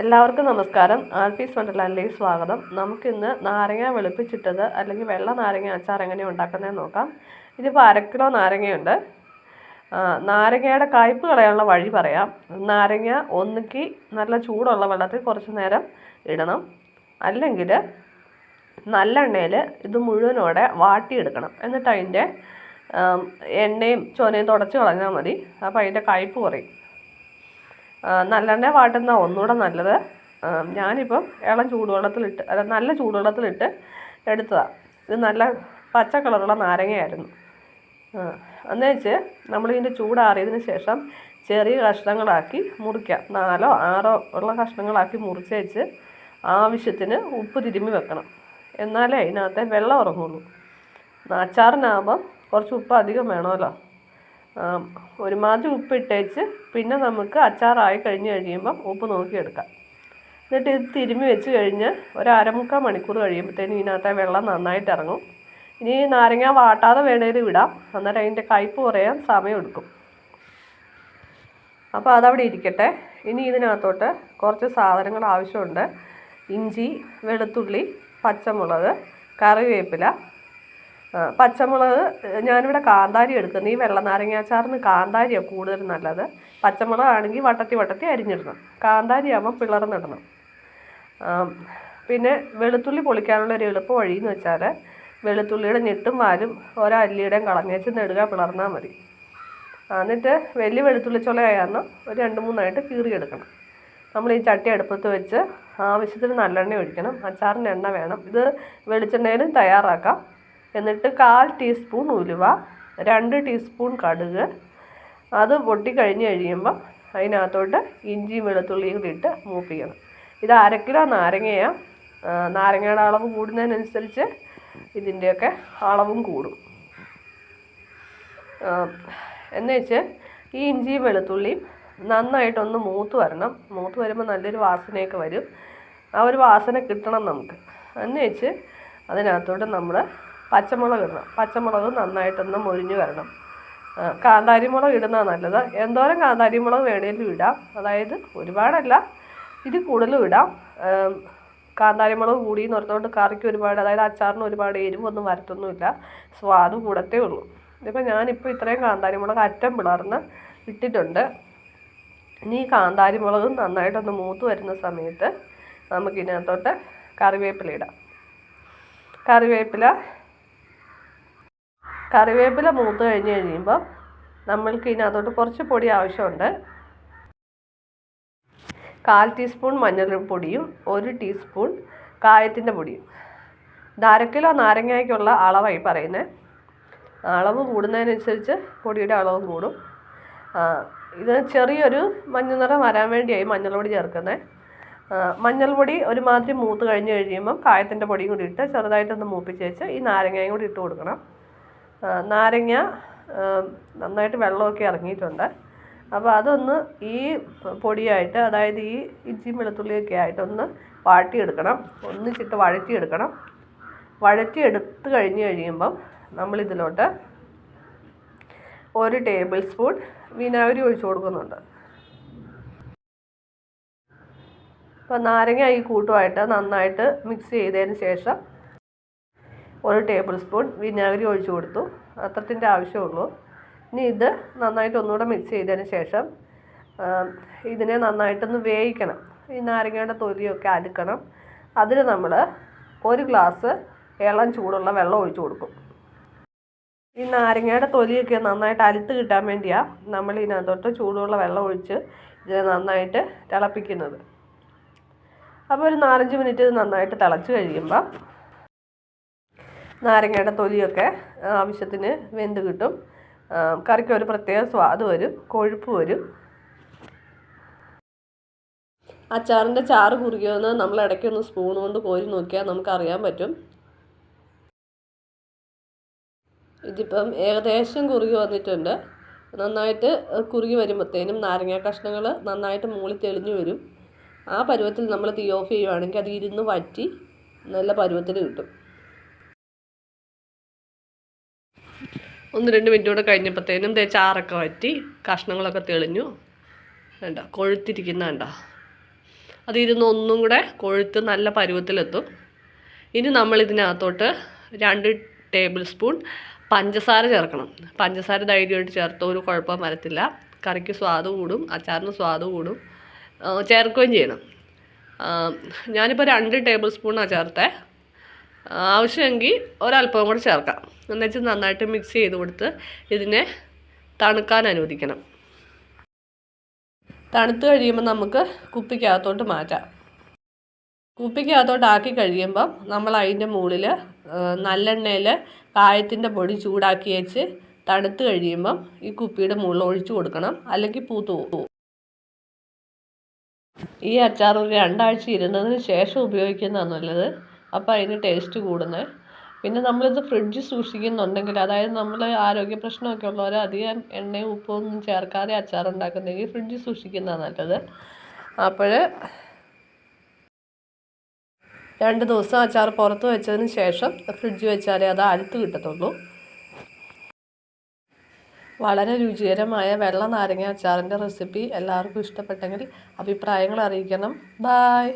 എല്ലാവർക്കും നമസ്കാരം. ആൽഫീസ് വണ്ടർലാൻഡിലേക്ക് സ്വാഗതം. നമുക്കിന്ന് നാരങ്ങ വെളുപ്പിച്ചിട്ടത് അല്ലെങ്കിൽ വെള്ള നാരങ്ങ അച്ചാർ എങ്ങനെ ഉണ്ടാക്കുന്നതെന്ന് നോക്കാം. ഇതിപ്പോൾ അരക്കിലോ കിലോ നാരങ്ങയുണ്ട്. നാരങ്ങയുടെ കയ്പ്പ് കളയാനുള്ള വഴി പറയാം. നാരങ്ങ ഒന്നുക്കി നല്ല ചൂടുള്ള വെള്ളത്തിൽ കുറച്ച് നേരം ഇടണം. അല്ലെങ്കിൽ നല്ലെണ്ണയിൽ ഇത് മുഴുവനോടെ വാട്ടിയെടുക്കണം. എന്നിട്ട് അതിന്റെ എണ്ണയും ചൊനയും തുടച്ച് കളഞ്ഞാൽ മതി. അപ്പോൾ അതിന്റെ കയ്പ്പ് കുറയും. നല്ലെണ്ണ വാട്ടുന്ന ഒന്നുകൂടെ നല്ലത്. ഞാനിപ്പം ഇളം ചൂടുവെള്ളത്തിലിട്ട് അല്ല നല്ല ചൂടുവെള്ളത്തിലിട്ട് എടുത്തതാണ് ഇത് നല്ല പച്ച കളറുള്ള നാരങ്ങയായിരുന്നു. എന്നുവെച്ച് എന്ന് വെച്ച് നമ്മളിതിന്റെ ചൂടാറിയതിന് ശേഷം ചെറിയ കഷ്ണങ്ങളാക്കി മുറിക്കാം. നാലോ ആറോ ഉള്ള കഷ്ണങ്ങളാക്കി മുറിച്ച് വെച്ച് ആവശ്യത്തിന് ഉപ്പ് തിരുമ്മി വെക്കണം. എന്നാലേ അതിനകത്തെ വെള്ളം ഇറങ്ങുള്ളൂ. അച്ചാറിനാകുമ്പം കുറച്ച് ഉപ്പ് അധികം വേണമല്ലോ. ഒരുമാതിരി ഉപ്പ് ഇട്ടേച്ച് പിന്നെ നമുക്ക് അച്ചാറായി കഴിഞ്ഞ് കഴിയുമ്പം ഉപ്പ് നോക്കിയെടുക്കാം. എന്നിട്ട് ഇത് തിരുമ്മി വെച്ച് കഴിഞ്ഞ് ഒരു അരമുക്കാൽ മണിക്കൂർ കഴിയുമ്പോഴത്തേനും ഇതിനകത്തെ വെള്ളം നന്നായിട്ട് ഇറങ്ങും. ഇനി നാരങ്ങ വാട്ടാതെ വേണേലും വിടാം. അന്നേരം അതിന്റെ കയ്പ്പ് കുറയാൻ സമയമെടുക്കും. അപ്പോൾ അതവിടെ ഇരിക്കട്ടെ. ഇനി ഇതിനകത്തോട്ട് കുറച്ച് സാധനങ്ങൾ ആവശ്യമുണ്ട്. ഇഞ്ചി വെളുത്തുള്ളി പച്ചമുളക് കറിവേപ്പില പച്ചമുളക് ഞാനിവിടെ കാന്താരി എടുക്കുന്നത് ഈ വെള്ള നാരങ്ങാച്ചാറിന് കാന്താരിയാണ് കൂടുതൽ നല്ലത്. പച്ചമുളക് ആണെങ്കിൽ വട്ടത്തി വട്ടത്തി അരിഞ്ഞിടണം. കാന്താരി ആകുമ്പോൾ പിളർന്നിടണം പിന്നെ വെളുത്തുള്ളി പൊളിക്കാനുള്ള ഒരു എളുപ്പ വഴി എന്ന് വെച്ചാൽ വെളുത്തുള്ളിയുടെ ഞെട്ടും വാലും ഓരോ അല്ലിയുടെയും കളഞ്ഞേച്ച് നെടുക പിളർന്നാൽ മതി. എന്നിട്ട് വലിയ വെളുത്തുള്ളി ചുളയായിരുന്നു. ഒരു രണ്ട് മൂന്നായിട്ട് കീറിയെടുക്കണം. നമ്മൾ ഈ ചട്ടി അടുപ്പത്ത് വെച്ച് ആവശ്യത്തിന് നല്ലെണ്ണ ഒഴിക്കണം. അച്ചാറിന് എണ്ണ വേണം. ഇത് വെളിച്ചെണ്ണയിലും തയ്യാറാക്കാം. എന്നിട്ട് കാൽ ടീസ്പൂൺ ഉലുവ രണ്ട് ടീസ്പൂൺ കടുക്. അത് പൊട്ടിക്കഴിഞ്ഞ് കഴിയുമ്പം കഴിയുമ്പോൾ അതിനകത്തോട്ട് ഇഞ്ചിയും വെളുത്തുള്ളിയും കൂടി ഇട്ട് മൂപ്പിക്കണം ഇത് അര കിലോ നാരങ്ങയാണ് നാരങ്ങയുടെ അളവ് കൂടുന്നതിനനുസരിച്ച് ഇതിന്റെയൊക്കെ അളവും കൂടും. എന്ന് വെച്ച് ഈ ഇഞ്ചിയും വെളുത്തുള്ളിയും നന്നായിട്ടൊന്ന് മൂത്ത് വരണം. മൂത്ത് വരുമ്പോൾ നല്ലൊരു വാസനയൊക്കെ വരും. ആ ഒരു വാസന കിട്ടണം നമുക്ക്. എന്ന് വെച്ച് അതിനകത്തോട്ട് നമ്മൾ പച്ചമുളക് ഇടണം. പച്ചമുളക് നന്നായിട്ടൊന്ന് മൊരിഞ്ഞ് വരണം. കാന്താരിമുളക് കാന്താരി മുളക് ഇടുന്നതാണ് നല്ലത്. എന്തോരം കാന്താരിമുളക് വേണേലും ഇടാം. അതായത് ഒരുപാടല്ല ഇത് കൂടുതലും ഇടാം. കാന്താരിമുളക് കാന്താരി മുളക് കൂടി നിർത്തോണ്ട് കറിക്ക് ഒരുപാട് അതായത് അച്ചാറിന് ഒരുപാട് എരിവൊന്നും വരത്തൊന്നുമില്ല. സ്വാദ് കൂടത്തേ ഉള്ളൂ. ഇതിപ്പോൾ ഞാനിപ്പോൾ ഇത്രയും കാന്താരി മുളക് അറ്റം പിളർന്ന് ഇട്ടിട്ടുണ്ട്. ഇനി ഈ കാന്താരി മുളക് നന്നായിട്ടൊന്ന് മൂത്ത് വരുന്ന സമയത്ത് നമുക്കിതിനകത്തോട്ട് കറിവേപ്പില ഇടാം. കറിവേപ്പില കറിവേപ്പില മൂത്ത് കഴിഞ്ഞ് കഴിയുമ്പോൾ നമ്മൾക്ക് ഇനി അതോട്ട് കുറച്ച് പൊടി ആവശ്യമുണ്ട്. കാൽ ടീസ്പൂൺ മഞ്ഞൾപ്പൊടിയും ഒരു ടീസ്പൂൺ കായത്തിന്റെ പൊടിയും. ഇത് അര കിലോ നാരങ്ങയ്ക്കുള്ള അളവായി പറയുന്നത് അളവ് കൂടുന്നതിനനുസരിച്ച് പൊടിയുടെ അളവ് കൂടും. ഇത് ചെറിയൊരു മഞ്ഞ നിറം വരാൻ വേണ്ടിയായി മഞ്ഞൾപ്പൊടി ചേർക്കുന്നത് മഞ്ഞൾപ്പൊടി ഒരുമാതിരി മൂത്ത് കഴിഞ്ഞ് കഴിയുമ്പം കായത്തിന്റെ പൊടിയും കൂടി ഇട്ട് ചെറുതായിട്ടൊന്ന് മൂപ്പിച്ച് വെച്ച് ഈ നാരങ്ങയും കൂടി ഇട്ട് കൊടുക്കണം. നാരങ്ങ നന്നായിട്ട് വെള്ളമൊക്കെ ഇറങ്ങിയിട്ടുണ്ട്. അപ്പോൾ അതൊന്ന് ഈ പൊടിയായിട്ട് അതായത് ഈ ഇഞ്ചിയും വെളുത്തുള്ളിയൊക്കെ ആയിട്ടൊന്ന് വാട്ടിയെടുക്കണം. ഒന്നിച്ചിട്ട് വഴറ്റിയെടുക്കണം. വഴറ്റിയെടുത്ത് കഴിഞ്ഞ് കഴിയുമ്പം നമ്മളിതിലോട്ട് ഒരു ടേബിൾ സ്പൂൺ വിനാഗിരി ഒഴിച്ചു കൊടുക്കുന്നുണ്ട്. അപ്പോൾ നാരങ്ങ ഈ കൂട്ടുമായിട്ട് നന്നായിട്ട് മിക്സ് ചെയ്തതിന് ശേഷം ഒരു ടേബിൾ സ്പൂൺ വിനാഗിരി ഒഴിച്ചു കൊടുത്തു. അത്രത്തിന്റെ ആവശ്യമുള്ളൂ. ഇനി ഇത് നന്നായിട്ട് ഒന്നുകൂടെ മിക്സ് ചെയ്തതിന് ശേഷം ഇതിനെ നന്നായിട്ടൊന്ന് വേവിക്കണം. ഈ നാരങ്ങയുടെ തൊലിയൊക്കെ അടുക്കണം അതിന് നമ്മൾ ഒരു ഗ്ലാസ് ഇളം ചൂടുള്ള വെള്ളം ഒഴിച്ചു കൊടുക്കും. ഈ നാരങ്ങയുടെ തൊലിയൊക്കെ നന്നായിട്ട് അലുത്ത് കിട്ടാൻ വേണ്ടിയാണ് നമ്മൾ ഇതിനകത്തോട്ട് ചൂടുള്ള വെള്ളം ഒഴിച്ച് ഇതിനെ നന്നായിട്ട് തിളപ്പിക്കുന്നത്. അപ്പോൾ ഒരു നാലഞ്ച് മിനിറ്റ് ഇത് നന്നായിട്ട് തിളച്ച് കഴിയുമ്പോൾ നാരങ്ങയുടെ തൊലിയൊക്കെ ആവശ്യത്തിന് വെന്ത് കിട്ടും. കറിക്ക് ഒരു പ്രത്യേക സ്വാദ് വരും കൊഴുപ്പ് വരും. അച്ചാറിന്റെ ചാറ് കുറിക്കുമെന്ന് നമ്മൾ ഇടയ്ക്കൊന്ന് സ്പൂൺ കൊണ്ട് കോരി നോക്കിയാൽ നമുക്കറിയാൻ പറ്റും. ഇതിപ്പം ഏകദേശം കുറുകി വന്നിട്ടുണ്ട്. നന്നായിട്ട് കുറുകി വരുമ്പോഴത്തേനും നാരങ്ങ കഷ്ണങ്ങൾ നന്നായിട്ട് മൂളി തെളിഞ്ഞു വരും. ആ പരുവത്തിൽ നമ്മൾ തീ ഓഫ് ചെയ്യുവാണെങ്കിൽ അത് ഇരുന്ന് വറ്റി നല്ല പരുവത്തിൽ കിട്ടും. ഒന്ന് രണ്ട് മിനിറ്റ് കൂടെ കഴിഞ്ഞപ്പോഴത്തേനും തേ ചാറൊക്കെ വറ്റി കഷ്ണങ്ങളൊക്കെ തെളിഞ്ഞു. വേണ്ട കൊഴുത്തിരിക്കുന്ന വേണ്ട അതിരുന്ന് ഒന്നും കൂടെ കൊഴുത്ത് നല്ല പരുവത്തിലെത്തും. ഇനി നമ്മൾ ഇതിനകത്തോട്ട് രണ്ട് ടേബിൾ സ്പൂൺ പഞ്ചസാര ചേർക്കണം. പഞ്ചസാര ധൈര്യമായിട്ട് ചേർത്ത് ഒരു കുഴപ്പം വരത്തില്ല. കറിക്ക് സ്വാദ് കൂടും അച്ചാറിന് സ്വാദ് കൂടും. ചേർക്കുകയും ചെയ്യണം. ഞാനിപ്പോൾ രണ്ട് ടേബിൾ സ്പൂണാണ് ചേർത്തേ. ആവശ്യമെങ്കിൽ ഒരല്പം കൂടെ ചേർക്കാം. എന്നുവെച്ച് നന്നായിട്ട് മിക്സ് ചെയ്ത് കൊടുത്ത് ഇതിനെ തണുക്കാൻ അനുവദിക്കണം. തണുത്ത് കഴിയുമ്പോൾ നമുക്ക് കുപ്പിക്കകത്തോട്ട് മാറ്റാം. കുപ്പിക്കകത്തോട്ട് ആക്കി കഴിയുമ്പം നമ്മൾ അതിന്റെ മുകളിൽ നല്ലെണ്ണയിൽ കായത്തിന്റെ പൊടി ചൂടാക്കി വെച്ച് തണുത്ത് കഴിയുമ്പം ഈ കുപ്പിയുടെ മുകളിൽ ഒഴിച്ചു കൊടുക്കണം. അല്ലെങ്കിൽ പൂത്തു പോകും. ഈ അച്ചാർ ഒരു രണ്ടാഴ്ച ഇരുന്നതിന് ശേഷം ഉപയോഗിക്കുന്നതാണ് നല്ലത് അപ്പോൾ അതിന് ടേസ്റ്റ് കൂടുന്നത് പിന്നെ നമ്മളിത് ഫ്രിഡ്ജിൽ സൂക്ഷിക്കുന്നുണ്ടെങ്കിൽ അതായത് നമ്മൾ ആരോഗ്യ പ്രശ്നമൊക്കെ ഉള്ളവർ അധികം എണ്ണയും ഉപ്പും ഒന്നും ചേർക്കാതെ അച്ചാർ ഉണ്ടാക്കുന്നെങ്കിൽ ഫ്രിഡ്ജിൽ സൂക്ഷിക്കുന്നതാണ് നല്ലത്. അപ്പോൾ രണ്ട് ദിവസം അച്ചാർ പുറത്ത് വെച്ചതിന് ശേഷം ഫ്രിഡ്ജ് വെച്ചാലേ അത് അഴുത്ത് കിട്ടത്തുള്ളൂ. വളരെ രുചികരമായ വെള്ള നാരങ്ങ അച്ചാറിന്റെ റെസിപ്പി എല്ലാവർക്കും ഇഷ്ടപ്പെട്ടെങ്കിൽ അഭിപ്രായങ്ങൾ അറിയിക്കണം. ബായ്